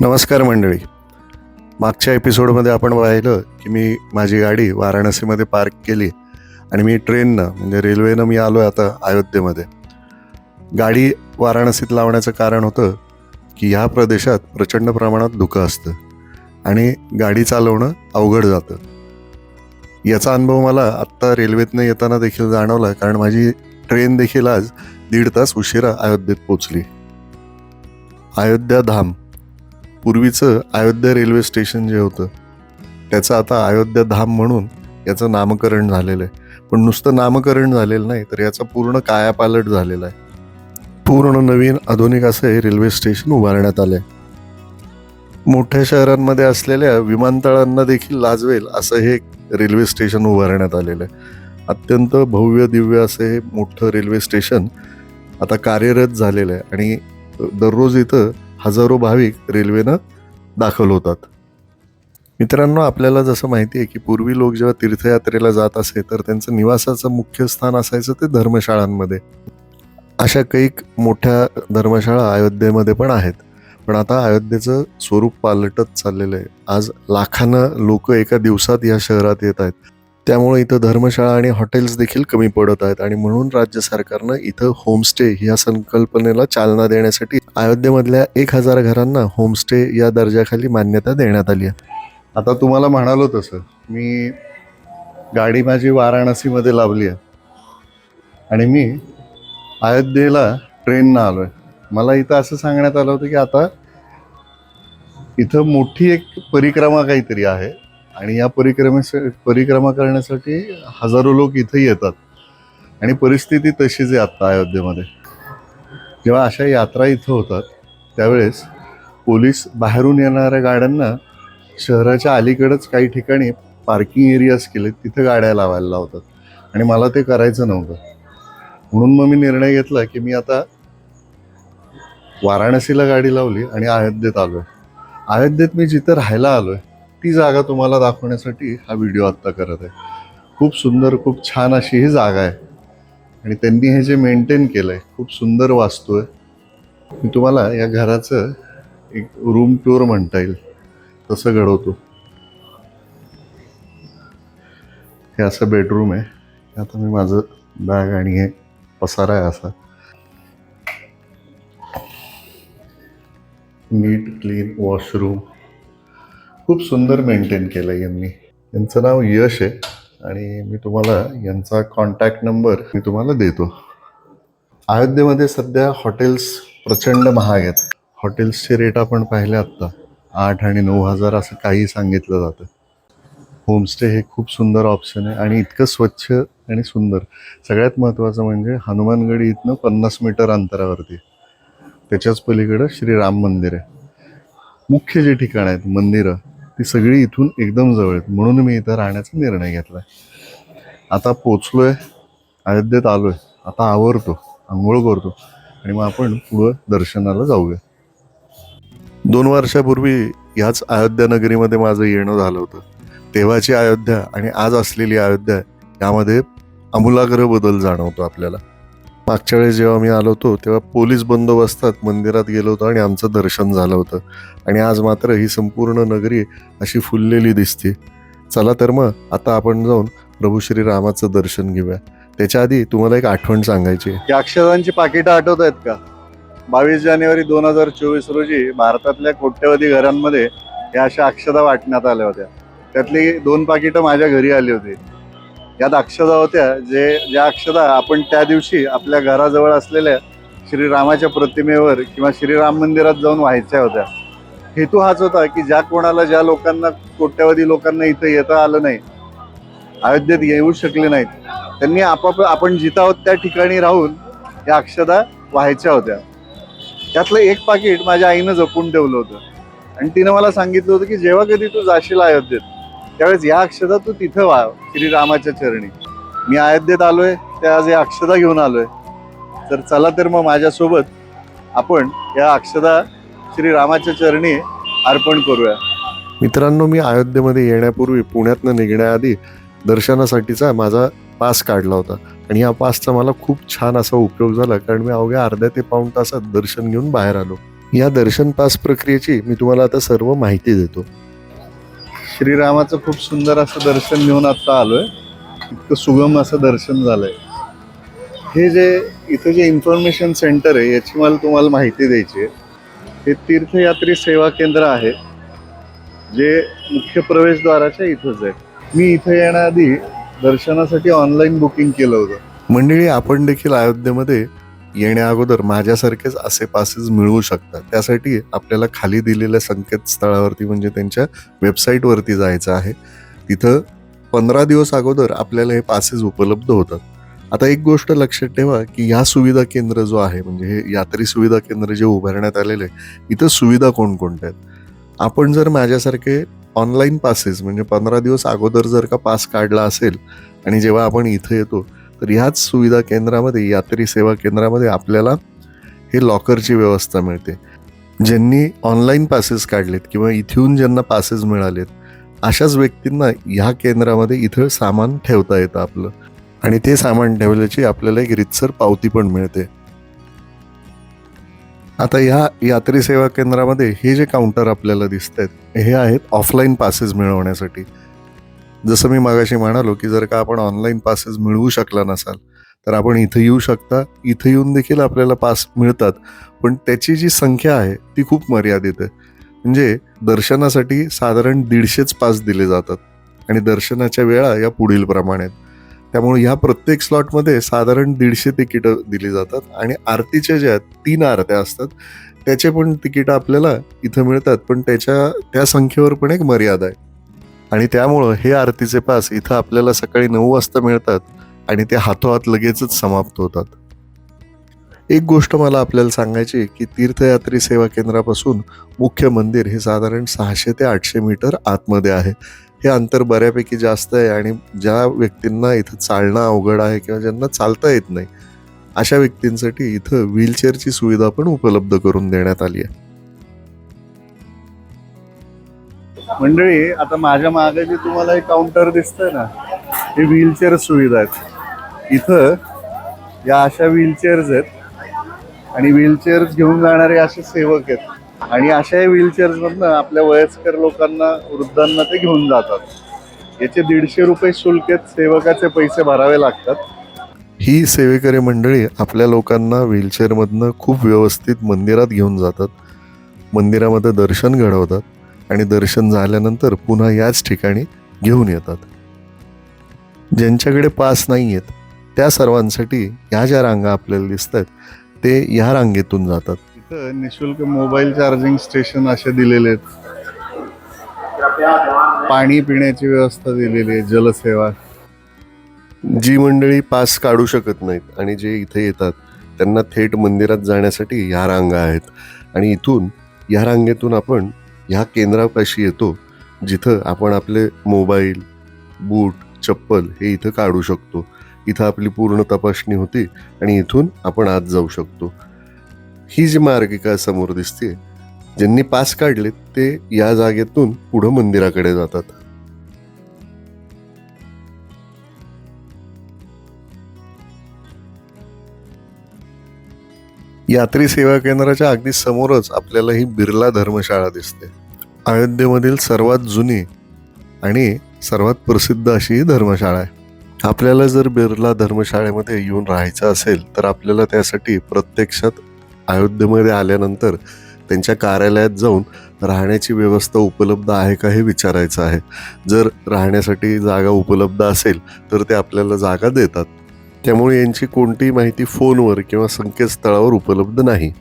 नमस्कार मंडळी. मागच्या एपिसोडमध्ये आपण पाहिलं की मी माझी गाडी वाराणसीमध्ये पार्क केली आणि मी ट्रेननं म्हणजे रेल्वेनं मी आलो आहे आता अयोध्येमध्ये. गाडी वाराणसीत लावण्याचं कारण होतं की ह्या प्रदेशात प्रचंड प्रमाणात धुकं असतं आणि गाडी चालवणं अवघड जातं. याचा अनुभव मला आत्ता रेल्वेतनं येताना देखील जाणवला कारण माझी ट्रेन देखील आज दीड तास उशिरा अयोध्येत पोचली अयोध्या धाम पूर्वीचं अयोध्या रेल्वे स्टेशन जे होतं त्याचं आता अयोध्या धाम म्हणून याचं नामकरण झालेलं आहे. पण नुसतं नामकरण झालेलं नाही तर याचा पूर्ण कायापालट झालेला आहे. पूर्ण नवीन आधुनिक असं हे रेल्वे स्टेशन उभारण्यात आलं आहे मोठ्या शहरांमध्ये असलेल्या विमानतळांना देखील लाजवेल असं हे रेल्वे स्टेशन उभारण्यात आलेलं आहे. अत्यंत भव्य दिव्य असं हे मोठं रेल्वे स्टेशन आता कार्यरत झालेलं आहे. आणि दररोज इथं हजारो भाविक रेल्वेनं दाखल होतात. मित्रांनो आपल्याला जसं माहिती आहे की पूर्वी लोक जेव्हा तीर्थयात्रेला जात असे तर त्यांचं निवासाचं मुख्य स्थान असायचं ते धर्मशाळांमध्ये. अशा कैक मोठ्या धर्मशाळा अयोध्येमध्ये पण आहेत. पण आता अयोध्येचं स्वरूप पालटत चाललेलं आहे. आज लाखानं लोक एका दिवसात या शहरात येत आहेत. त्यामुळे इथं धर्मशाळा आणि हॉटेल्स देखील कमी पडत आहेत. आणि म्हणून राज्य सरकारनं इथं होमस्टे या संकल्पनेला चालना देण्यासाठी अयोध्येमधल्या एक हजार घरांना होमस्टे या दर्जाखाली मान्यता देण्यात आली आहे. आता तुम्हाला म्हणालो तसं मी गाडी माझी वाराणसीमध्ये लावली आहे. आणि मी अयोध्येला ट्रेननं आलो आहे मला इथं असं सांगण्यात आलं होतं की आता इथं मोठी एक परिक्रमा काहीतरी आहे. आणि या परिक्रमेस परिक्रमा करण्यासाठी हजारो लोक इथं येतात. आणि परिस्थिती तशीच आहे आत्ता अयोध्येमध्ये. जेव्हा अशा यात्रा इथं होतात त्यावेळेस पोलीस बाहेरून येणाऱ्या गाड्यांना शहराच्या अलीकडंच काही ठिकाणी पार्किंग एरियाज केले तिथं गाड्या लावायला लावतात. आणि मला ते करायचं नव्हतं. म्हणून मग मी निर्णय घेतला की मी आता वाराणसीला गाडी लावली आणि अयोध्येत आलो आहे अयोध्येत मी जिथं राहायला आलो आहे ती जागा तुम्हाला दाखवण्यासाठी हा व्हिडिओ आत्ता करत आहे. खूप सुंदर खूप छान अशी ही जागा आहे. आणि त्यांनी हे जे मेंटेन केलं आहे खूप सुंदर वास्तू आहे. मी तुम्हाला या घराचं एक रूम टूर म्हणता येईल. तसं घडवतो. हे असं बेडरूम आहे. आता मी माझं बॅग आणि हे पसारा आहे असा. नीट क्लीन वॉशरूम खूप सुंदर मेंटेन केलं आहे यांनी. यांचं नाव यश आहे आणि मी तुम्हाला यांचा कॉन्टॅक्ट नंबर मी तुम्हाला देतो. अयोध्येमध्ये सध्या हॉटेल्स प्रचंड महाग आहेत. हॉटेल्सचे रेट आपण पाहिले आत्ता. आठ आणि नऊ हजार असं काही सांगितलं जातं. होमस्टे हे खूप सुंदर ऑप्शन आहे आणि इतकं स्वच्छ आणि सुंदर. सगळ्यात महत्त्वाचं म्हणजे हनुमानगडी इथनं पन्नास मीटर अंतरावरती त्याच्याच पलीकडं श्रीराम मंदिर आहे. मुख्य जे ठिकाण आहेत मंदिरं ती सगळी इथून एकदम जवळ आहेत. म्हणून मी इथं राहण्याचा निर्णय घेतला आता पोचलोय अयोध्येत आलोय. आता आवरतो आंघोळ करतो आणि मग आपण पुढं दर्शनाला जाऊया. दोन वर्षापूर्वी ह्याच अयोध्या नगरीमध्ये माझं येणं झालं होतं. तेव्हाची अयोध्या आणि आज असलेली अयोध्या यामध्ये आमूलाग्र बदल जाणवतो आपल्याला. मागच्या वेळेस जेव्हा मी आलो होतो तेव्हा पोलीस बंदोबस्तात मंदिरात गेलो होतो आणि आमचं दर्शन झालं होतं. आणि आज मात्र ही संपूर्ण नगरी अशी फुललेली दिसते. चला तर मग आता आपण जाऊन प्रभू श्रीरामाचं दर्शन घेऊया. त्याच्या आधी तुम्हाला एक आठवण सांगायची आहे. अक्षरांची पाकिटं आठवत आहेत का? बावीस जानेवारी दोन हजार चोवीस रोजी भारतातल्या कोट्यवधी घरांमध्ये या अशा अक्षता वाटण्यात आल्या होत्या. त्यातली दोन पाकिटं माझ्या घरी आली होती. यात अक्षदा होत्या जे ज्या अक्षदा आपण त्या दिवशी आपल्या घराजवळ असलेल्या श्रीरामाच्या प्रतिमेवर किंवा श्रीराम मंदिरात जाऊन व्हायच्या होत्या. हेतू हाच होता की ज्या कोणाला ज्या लोकांना कोट्यवधी लोकांना इथं येता आलं नाही अयोध्येत येऊ शकले नाहीत त्यांनी आपाप आपण जिथं आहोत त्या ठिकाणी राहून या अक्षदा व्हायच्या होत्या. त्यातलं एक पाकिट माझ्या आईनं जपून ठेवलं होतं. आणि तिनं मला सांगितलं होतं की जेव्हा कधी तू जाशील अयोध्येत त्यावेळेस या अक्षदा तू तिथं व्हा श्रीरामाच्या चरणी. मी अयोध्येत आलोय त्या आज या अक्षदा घेऊन आलोय. तर चला तर मग माझ्यासोबत आपण या अक्षदा श्रीरामाच्या चरणी अर्पण करूया. मित्रांनो मी अयोध्येमध्ये येण्यापूर्वी पुण्यातनं निघण्याआधी दर्शनासाठीचा माझा पास काढला होता. आणि या पासचा मला खूप छान असा उपयोग झाला कारण मी अवघ्या अर्ध्या ते पाऊण तासात दर्शन घेऊन बाहेर आलो. या दर्शन पास प्रक्रियेची मी तुम्हाला आता सर्व माहिती देतो. श्रीरामाचं खूप सुंदर असं दर्शन घेऊन आता आलोय. इतकं सुगम असं दर्शन झालंय. हे जे इथं जे इन्फॉर्मेशन सेंटर आहे याची मला तुम्हाला माहिती द्यायची आहे. हे तीर्थयात्री सेवा केंद्र आहे जे मुख्य प्रवेशद्वाराच्या इथंच आहे. मी इथं येण्याआधी दर्शनासाठी ऑनलाईन बुकिंग केलं होतं. मंडळी आपण देखील अयोध्येमध्ये येण्या अगोदर माझ्यासारखेच असे पासेस मिळवू शकतात. त्यासाठी आपल्याला खाली दिलेल्या संकेतस्थळावरती म्हणजे त्यांच्या वेबसाईटवरती जायचं आहे. तिथं पंधरा दिवस अगोदर आपल्याला हे पासेस उपलब्ध होतात. आता एक गोष्ट लक्षात ठेवा की ह्या सुविधा केंद्र जो आहे म्हणजे हे यात्री सुविधा केंद्र जे उभारण्यात आलेले आहे, इथं सुविधा कोणकोणत्या आहेत? आपण जर माझ्यासारखे ऑनलाईन पासेस म्हणजे पंधरा दिवस अगोदर जर का पास काढला असेल आणि जेव्हा आपण इथं येतो तर ह्याच सुविधा केंद्रामध्ये यात्री सेवा केंद्रामध्ये आपल्याला हे लॉकरची व्यवस्था मिळते. ज्यांनी ऑनलाईन पासेस काढलेत किंवा इथून ज्यांना पासेस मिळालेत अशाच व्यक्तींना ह्या केंद्रामध्ये इथं सामान ठेवता येतं आपलं. आणि ते सामान ठेवल्याची आपल्याला एक रितसर पावती पण मिळते. आता ह्या यात्री सेवा केंद्रामध्ये हे जे काउंटर आपल्याला दिसत आहेत हे आहेत ऑफलाईन पासेस मिळवण्यासाठी. जसं मी मागाशी म्हणालो की जर का आपण ऑनलाईन पासेस मिळवू शकला नसाल तर आपण इथं येऊ शकता. इथं येऊन देखील आपल्याला पास मिळतात. पण त्याची जी संख्या आहे ती खूप मर्यादित आहे. म्हणजे दर्शनासाठी साधारण दीडशेच पास दिले जातात. आणि दर्शनाच्या वेळा या पुढील प्रमाणे आहेत. त्यामुळे ह्या प्रत्येक स्लॉटमध्ये साधारण दीडशे तिकीटं दिली जातात. आणि आरतीच्या ज्या आहेत, तीन आरत्या असतात. त्याचे पण तिकीटं आपल्याला इथं मिळतात. पण त्याच्या त्या संख्येवर पण एक मर्यादा आहे. आणि त्यामुळं हे आरतीचे पास इथं आपल्याला सकाळी नऊ वाजता मिळतात आणि ते हातोहात लगेचच समाप्त होतात. एक गोष्ट मला आपल्याला सांगायची की तीर्थयात्री सेवा केंद्रापासून मुख्य मंदिर हे साधारण सहाशे ते आठशे मीटर आतमध्ये आहे. हे अंतर बऱ्यापैकी जास्त आहे आणि ज्या व्यक्तींना इथं चालणं अवघड आहे किंवा ज्यांना चालता येत नाही अशा व्यक्तींसाठी इथं व्हीलचेअरची सुविधा पण उपलब्ध करून देण्यात आली आहे. मंडळी आता माझ्या मागे जे तुम्हाला एक काउंटर दिसतंय ना हे व्हीलचेअर सुविधा आहेत. इथं या अशा व्हीलचेअर्स आहेत आणि व्हीलचेअर्स घेऊन जाणारे असे सेवक आहेत. आणि अशा व्हीलचेअर्समधनं आपल्या वयस्कर लोकांना वृद्धांना ते घेऊन जातात. याचे दीडशे रुपये शुल्क आहेत सेवकाचे पैसे भरावे लागतात. ही सेवेकरी मंडळी आपल्या लोकांना व्हीलचेअरमधनं खूप व्यवस्थित मंदिरात घेऊन जातात. मंदिरामध्ये दर्शन घडवतात. आणि दर्शन झाल्यानंतर पुन्हा याच ठिकाणी घेऊन येतात. ज्यांच्याकडे पास नाही आहेत त्या सर्वांसाठी ह्या ज्या रांगा आपल्याला दिसत आहेत ते ह्या रांगेतून जातात. इथं निशुल्क मोबाईल चार्जिंग स्टेशन असे दिलेले आहेत. पाणी पिण्याची व्यवस्था दिलेली आहे जलसेवा. जी मंडळी पास काढू शकत नाहीत आणि जे इथे येतात त्यांना थेट मंदिरात जाण्यासाठी ह्या रांगा आहेत. आणि इथून ह्या रांगेतून आपण ह्या केंद्रापाशी येतो जिथं आपण आपले मोबाईल बूट चप्पल हे इथं काढू शकतो. इथं आपली पूर्ण तपासणी होती आणि इथून आपण आत जाऊ शकतो. ही जी मार्गिका समोर दिसते ज्यांनी पास काढले ते या जागेतून पुढं मंदिराकडे जातात. यात्री सेवा केंद्राच्या अगदी समोरच आपल्याला ही बिर्ला धर्मशाळा दिसते. अयोध्येमधील सर्वात जुनी आणि सर्वात प्रसिद्ध अशी ही धर्मशाळा आहे. आपल्याला जर बिर्ला धर्मशाळेमध्ये येऊन राहायचं असेल तर आपल्याला त्यासाठी प्रत्यक्षात अयोध्येमध्ये आल्यानंतर त्यांच्या कार्यालयात जाऊन राहण्याची व्यवस्था उपलब्ध आहे का हे विचारायचं आहे. जर राहण्यासाठी जागा उपलब्ध असेल तर ते आपल्याला जागा देतात. त्यामुळे यांची कोणतीही माहिती फोनवर किंवा संकेतस्थळावर उपलब्ध नाही.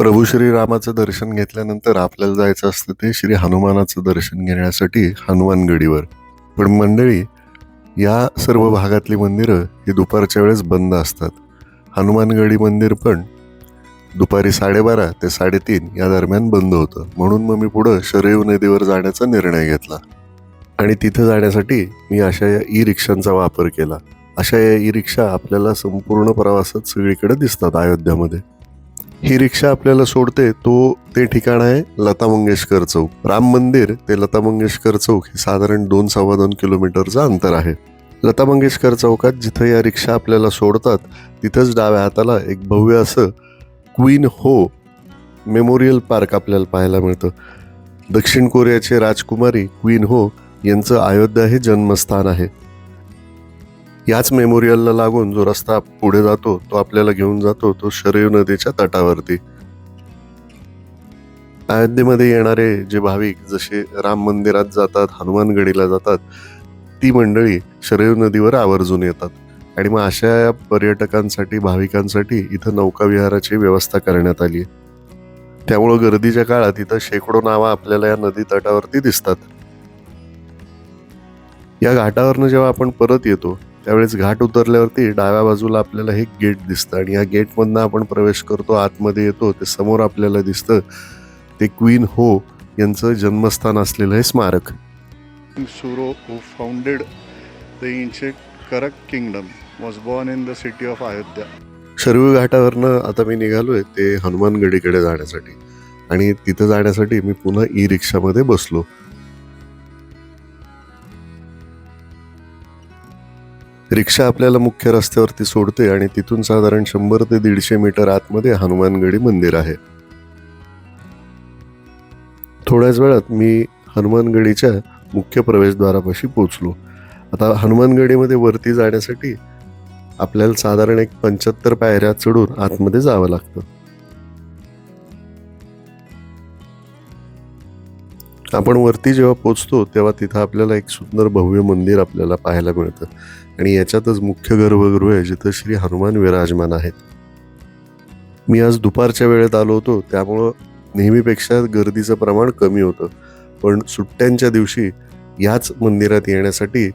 प्रभू श्रीरामाचं दर्शन घेतल्यानंतर आपल्याला जायचं असतं ते श्री हनुमानाचं दर्शन घेण्यासाठी हनुमानगडीवर. पण मंडळी या सर्व भागातली मंदिरं ही दुपारच्या वेळेस बंद असतात. हनुमानगडी मंदिर पण दुपारी साडेबारा ते साडेतीन या दरम्यान बंद होतं. म्हणून मग मी पुढं शरयू नदीवर जाण्याचा निर्णय घेतला. आणि तिथं जाण्यासाठी मी अशा या ई रिक्षांचा वापर केला. अशा या ई रिक्षा आपल्याला संपूर्ण प्रवासात सगळीकडे दिसतात अयोध्यामध्ये. ही रिक्षा आपल्याला सोडते तो ते ठिकाण आहे लता मंगेशकर चौक. राम मंदिर ते लता मंगेशकर चौक हे साधारण दोन सव्वा दोन किलोमीटरचं अंतर आहे. लता मंगेशकर चौकात जिथं या रिक्षा आपल्याला सोडतात तिथंच डाव्या हाताला एक भव्य असं क्वीन हो मेमोरियल पार्क आपल्याला पाहायला मिळतं. दक्षिण कोरियाचे राजकुमारी क्वीन हो यांचं अयोध्या हे जन्मस्थान आहे. याच मेमोरियलला लागून जो रस्ता पुढे जातो तो आपल्याला घेऊन जातो तो शरयू नदीच्या तटावरती. अयोध्येमध्ये येणारे जे भाविक जसे राम मंदिरात जातात हनुमानगडीला जातात ती मंडळी शरयू नदीवर आवर्जून येतात. आणि मग अशा या पर्यटकांसाठी भाविकांसाठी इथं नौकाविहाराची व्यवस्था करण्यात आली आहे. त्यामुळं गर्दीच्या काळात इथं शेकडो नावं आपल्याला या नदी तटावरती दिसतात. या घाटावरनं जेव्हा आपण परत येतो त्यावेळेस घाट उतरल्यावरती डाव्या बाजूला आपल्याला हे गेट दिसतं आणि या गेटमधनं आपण प्रवेश करतो आतमध्ये येतो ते समोर आपल्याला दिसतं. ते क्वीन हो यांचं जन्मस्थान असलेलं हे स्मारक. Suro, who founded the ancient Karak kingdom, was born in the city of Ayodhya. Sharayu घाटावरनं आता मी निघालोय ते हनुमानगडीकडे जाण्यासाठी. आणि तिथं जाण्यासाठी मी पुन्हा ई रिक्षामध्ये बसलो. रिक्षा आपल्याला मुख्य रस्त्यावरती सोडते आणि तिथून साधारण शंभर ते दीडशे मीटर आतमध्ये हनुमानगडी मंदिर आहे. थोड्याच वेळात मी हनुमानगडीच्या मुख्य प्रवेशद्वारापाशी पोचलो आता हनुमानगडीमध्ये वरती जाण्यासाठी आपल्याला साधारण एक पंच्याहत्तर पायऱ्या चढून आतमध्ये जावं लागतं. आपण वरती जेव्हा पोचतो तेव्हा तिथं आपल्याला एक सुंदर भव्य मंदिर आपल्याला पाहायला मिळतं. आणि याच्यातच मुख्य गर्भगृह आहे जिथं श्री हनुमान विराजमान आहेत. मी आज दुपारच्या वेळेत आलो होतो त्यामुळं नेहमीपेक्षा गर्दीचं प्रमाण कमी होतं. पण सुट्ट्यांच्या दिवशी याच मंदिरात येण्यासाठी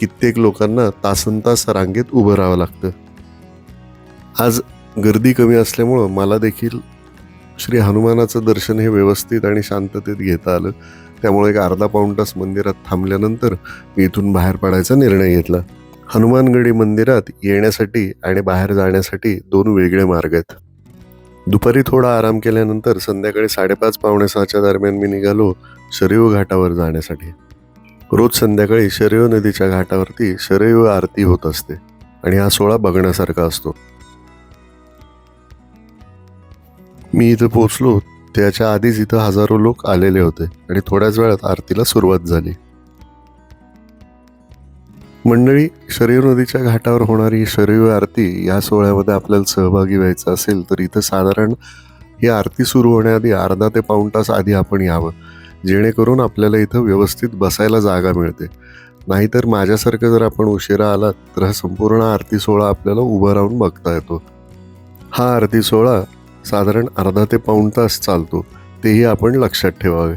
कित्येक लोकांना तासन तास रांगेत उभं राहावं लागतं. आज गर्दी कमी असल्यामुळं मला देखील श्री हनुमानाचं दर्शन हे व्यवस्थित आणि शांततेत घेता आलं. त्यामुळे एक अर्धा पाऊण तास मंदिरात थांबल्यानंतर मी इथून बाहेर पडायचा निर्णय घेतला. हनुमानगडी मंदिरात येण्यासाठी आणि बाहेर जाण्यासाठी दोन वेगळे मार्ग आहेत. दुपारी थोडा आराम केल्यानंतर संध्याकाळी साडेपाच पावणे सहाच्या दरम्यान मी निघालो शरयू घाटावर जाण्यासाठी. रोज संध्याकाळी शरयू नदीच्या घाटावरती शरयू आरती होत असते आणि हा सोहळा बघण्यासारखा असतो. मी इथं पोचलो त्याच्या आधीच इथं हजारो लोक आलेले होते आणि थोड्याच वेळात आरतीला सुरुवात झाली. मंडळी शरीर नदीच्या घाटावर होणारी शरीर आरती या सोहळ्यामध्ये आपल्याला सहभागी व्हायचं असेल तर इथं साधारण ही आरती सुरू होण्याआधी अर्धा ते पाऊण तास आधी आपण यावं जेणेकरून आपल्याला इथं व्यवस्थित बसायला जागा मिळते. नाहीतर माझ्यासारखं जर आपण उशिरा आलात तर हा संपूर्ण आरती सोहळा आपल्याला उभं राहून बघता येतो. हा आरती सोहळा साधारण अर्धा ते पाऊण तास चालतो तेही आपण लक्षात ठेवावे.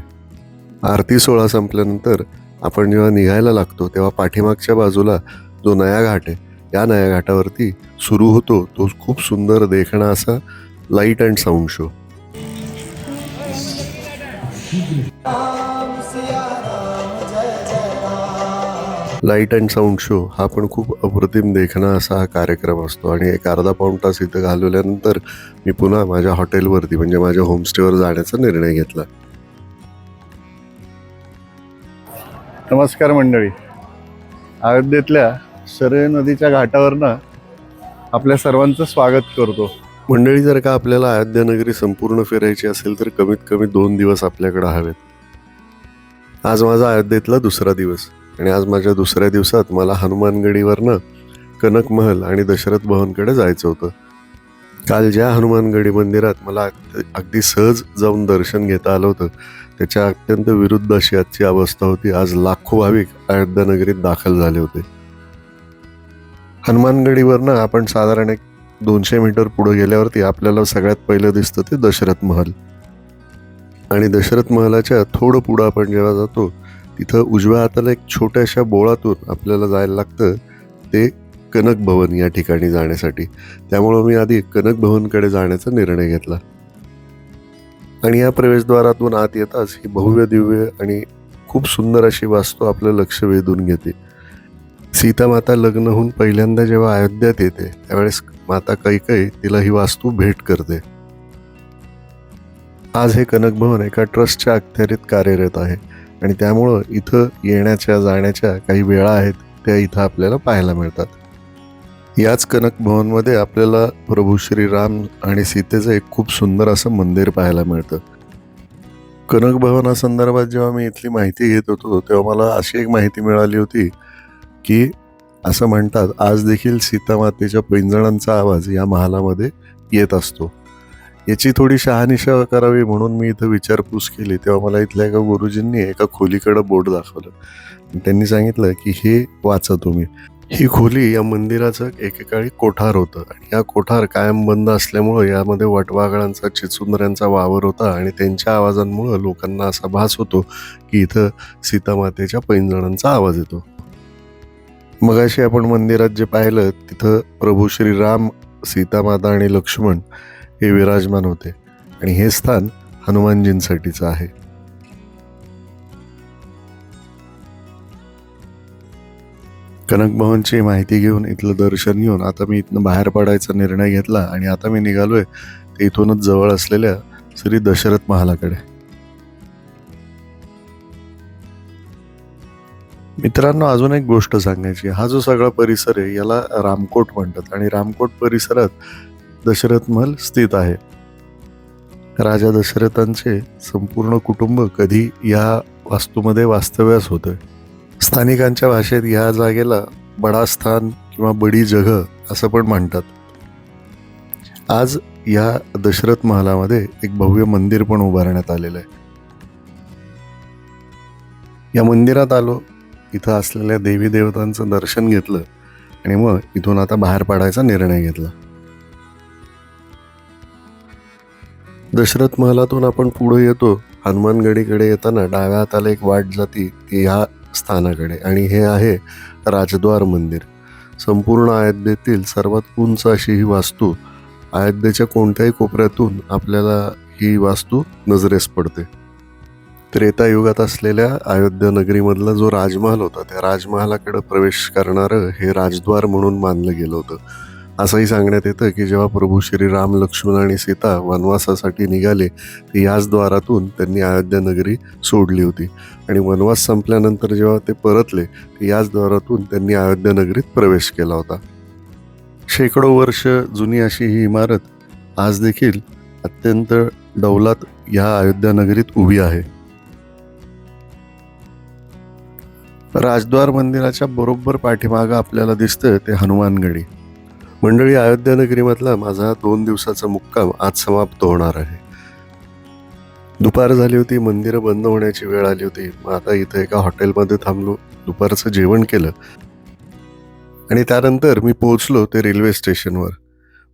आरती सोहळा संपल्यानंतर आपण जेव्हा निघायला लागतो तेव्हा पाठीमागच्या बाजूला जो नया घाट आहे या नया घाटावरती सुरू होतो तो खूप सुंदर देखणा असा light and sound show light and sound show हा पण खूप अप्रतिम देखणा असा हा कार्यक्रम असतो. आणि एक अर्धा पाऊण तास इथं घालवल्यानंतर मी पुन्हा माझ्या हॉटेलवरती म्हणजे माझ्या होमस्टेवर जाण्याचा निर्णय घेतला. नमस्कार मंडळी. अयोध्येतल्या शरय नदीच्या घाटावरनं आपल्या सर्वांचं स्वागत करतो. मंडळी जर का आपल्याला अयोध्या नगरी संपूर्ण फिरायची असेल तर कमीत कमी दोन दिवस आपल्याकडे हवेत. आज माझा अयोध्येतला दुसरा दिवस. आणि आज माझ्या दुसऱ्या दिवसात मला हनुमानगडीवरनं कनक महल आणि दशरथ भवनकडे जायचं होतं. काल ज्या हनुमानगडी मंदिरात मला अगदी सहज जाऊन दर्शन घेता आलं होतं त्याच्या अत्यंत विरुद्ध अशी आजची अवस्था होती. आज लाखो भाविक अयोध्या नगरीत दाखल झाले होते. हनुमानगडीवरनं आपण साधारण एक दोनशे मीटर पुढे गेल्यावरती आपल्याला सगळ्यात पहिलं दिसतं ते दशरथ महल. आणि दशरथ महलाच्या थोडं पुढं आपण जेव्हा जातो तिथं उजव्या हाताला एक छोट्याशा बोळातून आपल्याला जायला लागतं ते कनक भवन या ठिकाणी जाण्यासाठी. त्यामुळं मी आधी कनक भवनकडे जाण्याचा निर्णय घेतला. आणि या प्रवेशद्वारातून आत येताच ही भव्य दिव्य आणि खूप सुंदर अशी वास्तू आपलं लक्ष वेधून घेते. सीता माता लग्न होऊन पहिल्यांदा जेव्हा अयोध्यात येते त्यावेळेस माता कैकई तिला ही वास्तू भेट करते. आज हे कनक भवन एका ट्रस्टच्या अखत्यारीत कार्यरत आहे. आणि त्यामुळं इथं येण्याच्या जाण्याच्या काही वेळा आहेत त्या इथं आपल्याला पाहायला मिळतात. याच कनक भवनमध्ये आपल्याला प्रभू श्रीराम आणि सीतेचं एक खूप सुंदर असं मंदिर पाहायला मिळतं. कनक भवनासंदर्भात जेव्हा मी इथली माहिती घेत होतो तेव्हा मला अशी एक माहिती मिळाली होती की असं म्हणतात आज देखील सीतामातेच्या पैंजणांचा आवाज या महालामध्ये येत असतो. याची थोडी शहानिशा करावी म्हणून मी इथं विचारपूस केली. तेव्हा मला इथल्या एका गुरुजींनी एका खोलीकडं बोर्ड दाखवलं. त्यांनी सांगितलं की हे वाचा तुम्ही. ही खोली या मंदिराचं एकेकाळी कोठार होतं आणि या कोठार कायम बंद असल्यामुळं यामध्ये वटवागळांचा चिचुंदऱ्यांचा वावर होता आणि त्यांच्या आवाजांमुळं लोकांना असा भास होतो की इथं सीतामातेच्या पैंजणांचा आवाज येतो. मगाशी आपण मंदिरात जे पाहिलं तिथं प्रभू श्रीराम सीतामाता आणि लक्ष्मण हे विराजमान होते आणि हे स्थान हनुमानजींसाठीचं आहे. कनकभवनची माहिती घेऊन इथलं दर्शन घेऊन आता मी इथनं बाहेर पडायचा निर्णय घेतला आणि आता मी निघालोय ते इथूनच जवळ असलेल्या श्री दशरथ महालाकडे. मित्रांनो अजून एक गोष्ट सांगायची. हा जो सगळा परिसर आहे याला रामकोट म्हणतात. आणि रामकोट परिसरात दशरथ महल स्थित आहे. राजा दशरथांचे संपूर्ण कुटुंब कधी या वास्तूमध्ये वास्तव्यास होतं स्थानिकांच्या भाषेत या जागेला बडा स्थान किंवा बडी जगह असं पण म्हणतात. आज या दशरथ महालामध्ये एक भव्य मंदिर पण उभारण्यात आलेलं आहे. या मंदिरात आलो इथं असलेल्या देवी देवतांचं दर्शन घेतलं आणि मग इथून आता बाहेर पडायचा निर्णय घेतला. दशरथ महालातून आपण पुढे येतो. हनुमानगडीकडे येताना डाव्या हाताला एक वाट जाती ती ह्या स्थानाकडे. आणि हे आहे राजद्वार मंदिर. संपूर्ण अयोध्येतील सर्वात उंच अशी ही वास्तू. अयोध्येच्या कोणत्याही कोपऱ्यातून आपल्याला ही वास्तू नजरेस पडते. त्रेतायुगात असलेल्या अयोध्या नगरीमधला जो राजमहाल होता त्या राजमहालाकडे प्रवेश करणारं हे राजद्वार म्हणून मानलं गेलं होतं. असंही सांगण्यात येतं की जेव्हा प्रभू श्रीराम लक्ष्मण आणि सीता वनवासासाठी निघाले तर याच द्वारातून त्यांनी अयोध्या नगरी सोडली होती. आणि वनवास संपल्यानंतर जेव्हा ते परतले तर याच द्वारातून त्यांनी अयोध्या नगरीत प्रवेश केला होता. शेकडो वर्ष जुनी अशी ही इमारत आज देखील अत्यंत डौलात ह्या अयोध्या नगरीत उभी आहे. राजद्वार मंदिराच्या बरोबर पाठीमागं आपल्याला दिसतं ते हनुमानगडी मंडळी अयोध्यानगरीमधला माझा दोन दिवसाचा मुक्काम आज समाप्त होणार आहे. दुपार झाली होती मंदिरं बंद होण्याची वेळ आली होती. मग आता इथं एका हॉटेलमध्ये थांबलो दुपारचं जेवण केलं. आणि त्यानंतर मी पोहोचलो ते रेल्वे स्टेशनवर.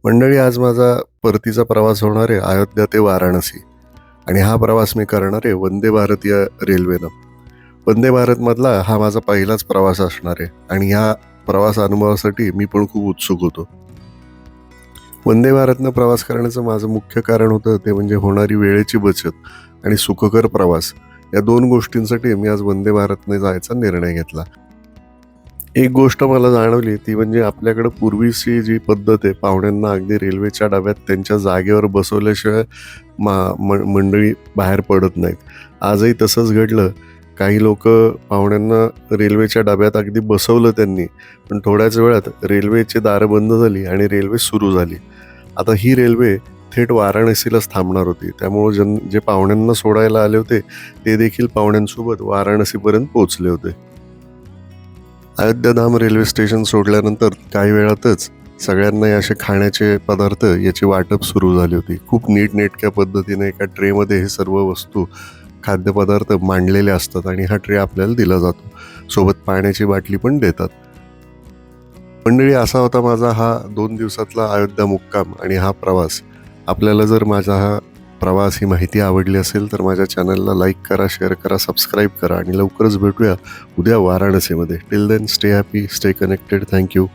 मंडळी आज माझा परतीचा प्रवास होणार आहे अयोध्या ते वाराणसी. आणि हा प्रवास मी करणार आहे वंदे भारत या रेल्वेनं. वंदे भारतमधला हा माझा पहिलाच प्रवास असणार आहे. आणि ह्या प्रवास अनुभवासाठी मी पण खूप उत्सुक होतो. वंदे भारतनं प्रवास करण्याचं माझं मुख्य कारण होतं ते म्हणजे होणारी वेळेची बचत आणि सुखकर प्रवास. या दोन गोष्टींसाठी मी आज वंदे भारतने जायचा निर्णय घेतला. एक गोष्ट मला जाणवली ती म्हणजे आपल्याकडं पूर्वीची जी पद्धत आहे पाहुण्यांना अगदी रेल्वेच्या डब्यात त्यांच्या जागेवर बसवल्याशिवाय मा म- मंडळी बाहेर पडत नाहीत. आजही तसंच घडलं. काही लोक पाहुण्यांना रेल्वेच्या डब्यात अगदी बसवलं त्यांनी पण थोड्याच वेळात रेल्वेची दारं बंद झाली आणि रेल्वे सुरू झाली. आता ही रेल्वे थेट वाराणसीलाच थांबणार होती. त्यामुळे जन जे पाहुण्यांना सोडायला आले होते ते देखील पाहुण्यांसोबत वाराणसीपर्यंत पोहोचले होते. अयोध्याधाम रेल्वे स्टेशन सोडल्यानंतर काही वेळातच सगळ्यांना असे खाण्याचे पदार्थ याची वाटप सुरू झाली होती. खूप नीटनेटक्या पद्धतीने एका ट्रेमध्ये हे सर्व वस्तू खाद्यपदार्थ मांडलेले असतात आणि हा ट्रे आपल्याला दिला जातो. सोबत पाण्याची बाटली पण देतात. मंडळी असा होता माझा हा दोन दिवसातला अयोध्या मुक्काम आणि हा प्रवास. आपल्याला जर माझा हा प्रवास ही माहिती आवडली असेल तर माझ्या चॅनलला लाईक करा शेअर करा सबस्क्राईब करा आणि लवकरच भेटूया उद्या वाराणसीमध्ये. Till then stay happy stay connected. Thank you.